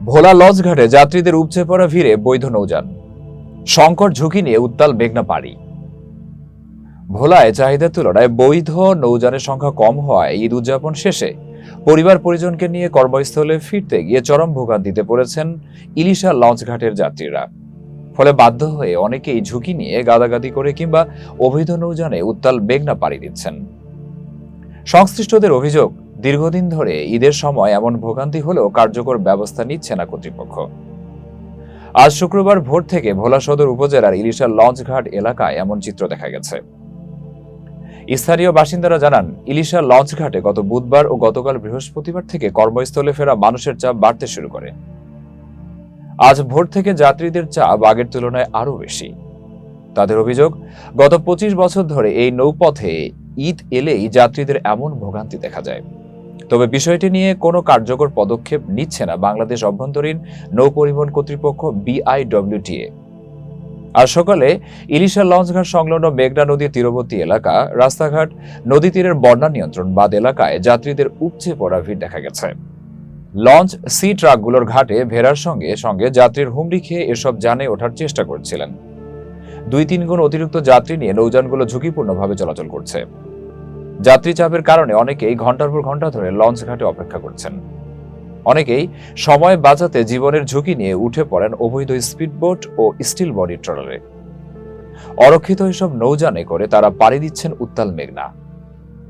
ভোলা launch ঘাটে যাত্রীদের উপচে পড়া ভিড়ে বৈধ নৌযান। সংকট ঝুঁকি নিয়ে উত্তাল মেঘনা পাড়ি। ভোলায় চাহিদার তুলনায় বৈধ নৌযানের সংখ্যা কম হওয়ায় ঈদ উদযাপন শেষে পরিবার পরিজনকে নিয়ে কর্মস্থলে ফিরতে গিয়ে চরম ভোগান্তিতে পড়েছেন ইলিশা লঞ্চ ঘাটের যাত্রীরা। ফলে বাধ্য হয়ে অনেকেই ঝুঁকি নিয়ে গাদাগাদি করে কিংবা অবৈধ নৌযানে উত্তাল মেঘনা পাড়ি দিচ্ছেন। সংশ্লিষ্টদের অভিযোগ দীর্ঘদিন ধরে ঈদের সময় এমন ভোগান্তি হলেও কার্যকর ব্যবস্থা নিচ্ছে না কর্তৃপক্ষ। আজ শুক্রবার ভোর থেকে ভোলা সদর উপজেলার ইলিশা লঞ্চ ঘাট এলাকায় এমন চিত্র দেখা গেছে। স্থানীয় বাসিন্দারা জানান ইলিশা লঞ্চ ঘাটে গত বুধবার ও গতকাল বৃহস্পতিবার থেকে কর্মস্থলে ফেরা মানুষের চাপ বাড়তে শুরু করে। আজ ভোর থেকে যাত্রীদের চাপ আগের তুলনায় আরও বেশি। তাদের অভিযোগ, গত পঁচিশ বছর ধরে এই নৌপথে ঈদ এলেই যাত্রীদের এমন ভোগান্তি দেখা যায়। তবে বিষয়টি নিয়ে কোনো কার্যকর পদক্ষেপ নিচ্ছে না বাংলাদেশ অভ্যন্তরীণ নৌ পরিবহন কর্তৃপক্ষ বিআইডব্লিউটিএ। আর সকালে ইলিশা লঞ্চঘাট সংলগ্ন মেঘনা নদীর তীরবর্তী এলাকা, রাস্তাঘাট, নদী তীরের বন্যা নিয়ন্ত্রণ বাদ এলাকায় যাত্রীদের উপচে পড়া ভিড় দেখা গেছে। লঞ্চ সি ট্রাকগুলোর ঘাটে ভেড়ার সঙ্গে সঙ্গে যাত্রীর হুমড়ি খেয়ে এসব যানে ওঠার চেষ্টা করছিলেন। দুই তিন গুণ অতিরিক্ত যাত্রী নিয়ে নৌযানগুলো ঝুঁকিপূর্ণভাবে চলাচল করছে। যাত্রী চাপের কারণে অনেকেই ঘণ্টার পর ঘণ্টা ধরে লঞ্চ ঘাটে অপেক্ষা করছেন। অনেকেই সময় বাঁচাতে জীবনের ঝুঁকি নিয়ে উঠে পড়েন অবৈধ স্পিডবোট ও স্টিল বডি ট্রলারে। অরক্ষিত এসব নৌজানে করে তারা পাড়ি দিচ্ছেন উত্তাল মেঘনা।